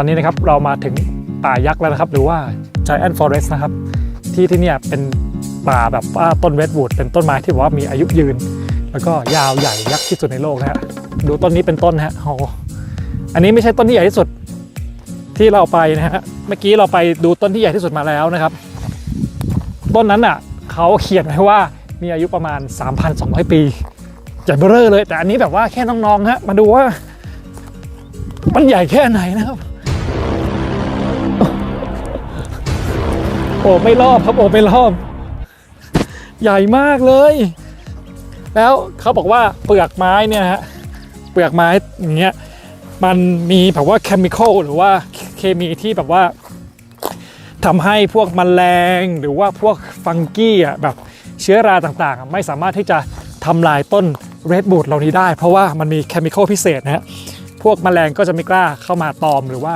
ตอนนี้นะครับเรามาถึงป่ายักษ์แล้วนะครับ หรือว่า Giant Forest นะครับ ที่ที่เนี่ยเป็นป่าแบบว่าต้นเวดวูดเป็นต้นไม้ที่บอกว่ามีอายุยืน แล้วก็ยาวใหญ่ยักษ์ที่สุดในโลกนะฮะดูต้นนี้เป็นต้นฮะโอ้อันนี้ไม่ใช่ต้นที่ใหญ่ที่สุดที่เราไปนะฮะเมื่อกี้เราไปดูต้นที่ใหญ่ที่สุดมาแล้วนะครับ ต้นนั้นอะเขาเขียนไว้ว่ามีอายุประมาณ 3,200 ปีใหญ่เบ้อเร่อเลย แต่อันนี้แบบว่าแค่น้องๆฮะมาดูว่า มันใหญ่แค่ไหนนะครับ อ้ไม่รอบครับโอ้ไม่รอบ ใหญ่มากเลย แล้วเขาบอกว่าเปลือกไม้เนี่ยฮะเปลือกไม้อย่างเงี้ยมันมีแบบว่าเคมีคอลหรือว่าเคมีที่แบบว่าทำให้พวกแมลงหรือว่าพวกฟังกี้อะแบบเชื้อราต่างๆ ไม่สามารถที่จะทำลายต้นเรดบูดเหล่านี้ได้ เพราะว่ามันมีเคมีคอลพิเศษนะฮะพวกแมลงก็จะไม่กล้าเข้ามาตอมหรือว่า